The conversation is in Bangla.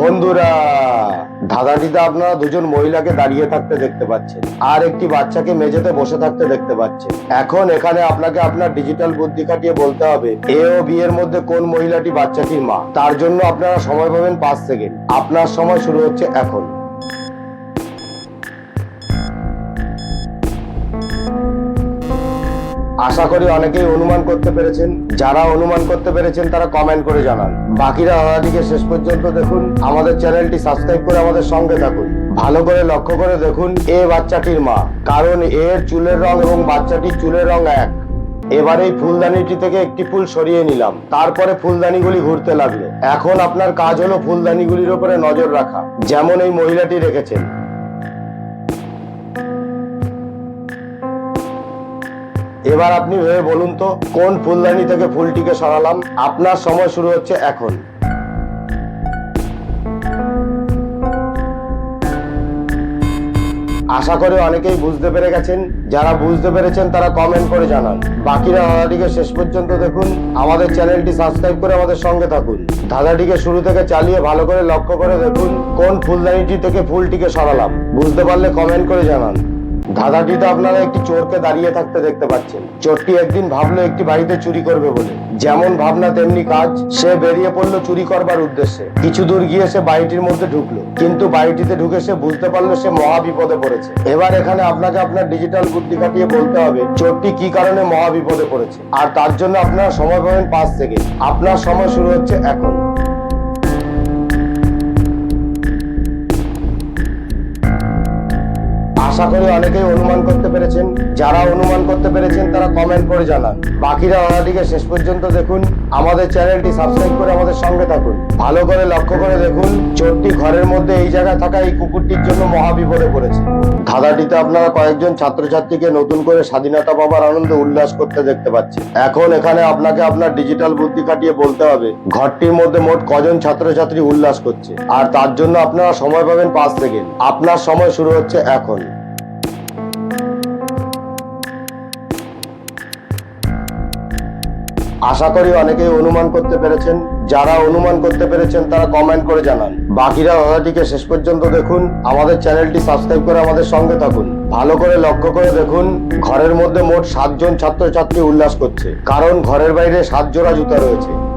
বন্ধুরা, ধাঁধাটিতে আপনারা দুজন মহিলাকে দাঁড়িয়ে থাকতে দেখতে পাচ্ছেন, আর একটি বাচ্চাকে মেঝেতে বসে থাকতে দেখতে পাচ্ছেন। এখন এখানে আপনাকে আপনার ডিজিটাল বুদ্ধি খাটিয়ে বলতে হবে, এ ও বি এর মধ্যে কোন মহিলাটি বাচ্চাটির মা? তার জন্য আপনারা সময় পাবেন পাঁচ সেকেন্ড। আপনার সময় শুরু হচ্ছে এখন। আশা করি অনেকেই অনুমান করতে পেরেছেন। যারা অনুমান করতে পেরেছেন, তারা কমেন্ট করে জানান। বাকিরা দাদাটিকে শেষ পর্যন্ত দেখুন। আমাদের চ্যানেলটি সাবস্ক্রাইব করে আমাদের সঙ্গে থাকুন। ভালো করে লক্ষ্য করে দেখুন এ বাচ্চাটির মা। কারণ এর চুলের রং এবং বাচ্চাটির চুলের রং এক। এবার এই ফুলদানিটি থেকে একটি ফুল সরিয়ে নিলাম। তারপরে ফুলদানিগুলি ঘুরতে লাগল। এখন আপনার কাজ হলো ফুলদানিগুলির উপরে নজর রাখা। যেমন এই মহিলাটি রেখেছেন। এবার আপনি ভেবে বলুন তো, কোন ফুলদানি থেকে ফুলটিকে সরালাম? আপনার সময় শুরু হচ্ছে এখন। আশা করি অনেকেই বুঝতে পেরে গেছেন। যারা বুঝতে পেরেছেন, তারা কমেন্ট করে জানান। বাকিরা ধাঁধাটিকে শেষ পর্যন্ত দেখুন। আমাদের চ্যানেলটি সাবস্ক্রাইব করে আমাদের সঙ্গে থাকুন। ধাঁধাটিকে শুরু থেকে চালিয়ে ভালো করে লক্ষ্য করে দেখুন কোন ফুলদানিটি থেকে ফুলটিকে সরালাম। বুঝতে পারলে কমেন্ট করে জানান। ধাঁধাটিতে আপনারা একটি চোরকে দাঁড়িয়ে থাকতে দেখতে পাচ্ছেন। চোরটি একদিন ভাবলো একটি বাড়িতে চুরি করবে বলে। যেমন ভাবনা, তেমনি কাজ। সে বেরিয়ে পড়ল চুরি করবার উদ্দেশ্যে। কিছু দূর গিয়ে সে বাড়িটির মধ্যে ঢুকলো। কিন্তু বাড়িটিতে ঢুকে সে বুঝতে পারল সে মহা বিপদে পড়েছে। এবার এখানে আপনাকে আপনার ডিজিটাল বুদ্ধি কাটিয়ে বলতে হবে, চোরটি কি কারণে মহা বিপদে পড়েছে? আর তার জন্য আপনারা সময় পাবেন পাঁচ সেকেন্ড। আপনার সময় শুরু হচ্ছে এখন। আশা করি অনেকেই অনুমান করতে পেরেছেন। যারা অনুমান করতে পেরেছেন, তারা কমেন্ট করে জানান। বাকিরা ওনাটিকে শেষ পর্যন্ত দেখুন। আমাদের চ্যানেলটি সাবস্ক্রাইব করে আমাদের সঙ্গে থাকুন। ভালো করে লক্ষ্য করে দেখুন, চোরটি ঘরের মধ্যে এই জায়গায় থাকা এই কুকুরটির জন্য মহা বিপদে পড়েছে। ধাঁধাটিতে আপনারা কয়েকজন ছাত্রছাত্রীকে নতুন করে স্বাধীনতা পাবার আনন্দে উল্লাস করতে দেখতে পাচ্ছেন এখন এখানে আপনাকে আপনার ডিজিটাল বুদ্ধি কাটিয়ে বলতে হবে, ঘরটির মধ্যে মোট কজন ছাত্রছাত্রী উল্লাস করছে? আর তার জন্য আপনারা সময় পাবেন পাঁচ সেকেন্ড। আপনার সময় শুরু হচ্ছে এখন। আশা করি অনেকেই অনুমান করতে পেরেছেন। যারা অনুমান করতে পেরেছেন, তারা কমেন্ট করে জানান। বাকিরা দাদাটিকে শেষ পর্যন্ত দেখুন। আমাদের চ্যানেলটি সাবস্ক্রাইব করে আমাদের সঙ্গে থাকুন। ভালো করে লক্ষ্য করে দেখুন, ঘরের মধ্যে মোট সাতজন ছাত্রছাত্রী উল্লাস করছে। কারণ ঘরের বাইরে সাত জোড়া জুতা রয়েছে।